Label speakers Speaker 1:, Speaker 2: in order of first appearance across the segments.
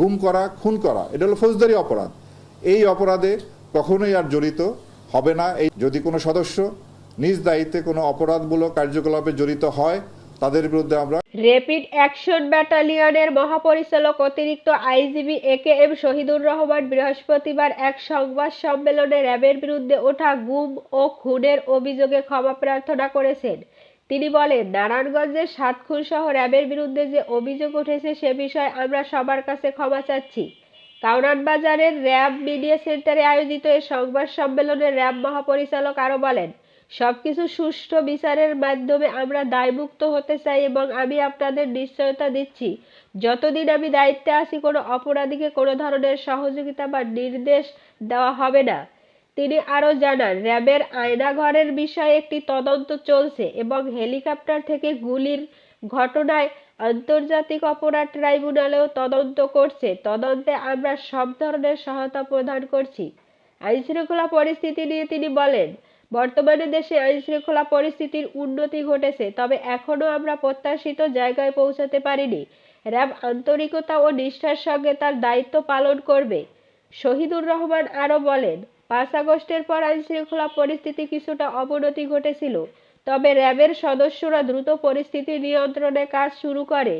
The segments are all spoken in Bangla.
Speaker 1: গুম করা, খুন করা, এটা হলো ফৌজদারি অপরাধ। এই অপরাধে কখনোই আর জড়িত হবে না। এই যদি কোনো সদস্য নিজ দায়িত্বে কোনো অপরাধমূলক কার্যকলাপে জড়িত হয়, তাদের বিরুদ্ধে আমরা
Speaker 2: র্যাপিড অ্যাকশন ব্যাটালিয়নের মহাপরিচালক অতিরিক্ত IGP A K M Shahidur Rahman বৃহস্পতিবার এক সংবাদ সম্মেলনে র্যাবের বিরুদ্ধে ওঠা গুম ও খুনের অভিযোগে ক্ষমা প্রার্থনা করেছেন। তিনি বলেন, নারায়ণগঞ্জের সাত খুন সহ র্যাবের বিরুদ্ধে যে অভিযোগ উঠেছে সে বিষয়ে আমরা সবার কাছে ক্ষমা চাচ্ছি। কাউরান বাজারের র্যাব মিডিয়া সেন্টারে আয়োজিত এই সংবাদ সম্মেলনে র্যাব মহাপরিচালক আরও বলেন, সবকিছু সুষ্ঠু বিচারের মাধ্যমে আমরা দায়মুক্ত হতে চাই এবং আমি আপনাদের নিশ্চয়তা দিচ্ছি। যতদিন আমি দায়িত্বে আছি, কোনো অপরাধীকে কোনো ধরনের সহযোগিতা বা নির্দেশ দেওয়া হবে না। তিনি আরও জানান, র্যাবের আয়নাঘরের বিষয়ে একটি তদন্ত চলছে এবং হেলিকপ্টার থেকে গুলির ঘটনায় আন্তর্জাতিক অপরাধ ট্রাইব্যুনালেও তদন্ত করছে। তদন্তে আমরা সব ধরনের সহায়তা প্রদান করছি। আইনশৃঙ্খলা পরিস্থিতি নিয়ে তিনি বলেন, বর্তমানে দেশে আইনশৃঙ্খলা পরিস্থিতির উন্নতি ঘটেছে, তবে এখনও আমরা প্রত্যাশিত জায়গায় পৌঁছাতে পারিনি। র্যাব আন্তরিকতা ও নিষ্ঠার সঙ্গে তার দায়িত্ব পালন করবে। শহীদুর রহমান আরও বলেন পাঁচ আগস্টের পর আইনশৃঙ্খলা পরিস্থিতি কিছুটা অবনতি ঘটেছিল, তবে র্যাবের সদস্যরা দ্রুত পরিস্থিতি নিয়ন্ত্রণে কাজ শুরু করে।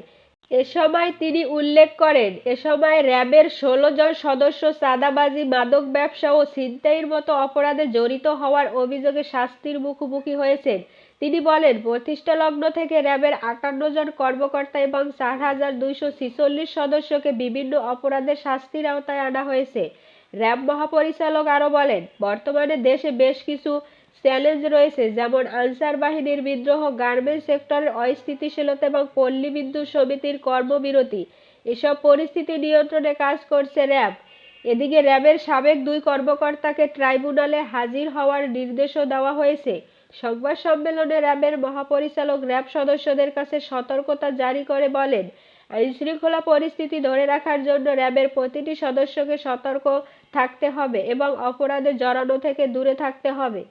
Speaker 2: এ সময় তিনি উল্লেখ করেন, এ সময় র্যাবের ষোলো জন সদস্য চাঁদাবাজি, মাদক ব্যবসা ও ছিনতাইয়ের মতো অপরাধে জড়িত হওয়ার অভিযোগে শাস্তির মুখোমুখি হয়েছেন। তিনি বলেন প্রতিষ্ঠা লগ্ন থেকে র্যাবের আটান্ন জন কর্মকর্তা এবং চার হাজার দুইশো ছিচল্লিশ সদস্যকে বিভিন্ন অপরাধে শাস্তির আওতায় আনা হয়েছে। র্যাব মহাপরিচালক আরও বলেন, বর্তমানে দেশে বেশ কিছু চ্যালেঞ্জ রয়েছে, যেমন আনসার বাহিনীর বিদ্রোহ, গার্মেন্টস সেক্টরের অস্থিতিশীলতা এবং পল্লী বিদ্যুৎ সমিতির কর্মবিরতি। এসব পরিস্থিতি নিয়ন্ত্রণে কাজ করছে র্যাব। এদিকে র্যাবের সাবেক দুই কর্মকর্তাকে ট্রাইব্যুনালে হাজির হওয়ার নির্দেশও দেওয়া হয়েছে। সংবাদ সম্মেলনে র্যাবের মহাপরিচালক র্যাব সদস্যদের কাছে সতর্কতা জারি করে বলেন আইনশৃঙ্খলা পরিস্থিতি ধরে রাখার জন্য র্যাবের প্রতিটি সদস্যকে সতর্ক থাকতে হবে এবং অপরাধে জড়ানো থেকে দূরে থাকতে হবে।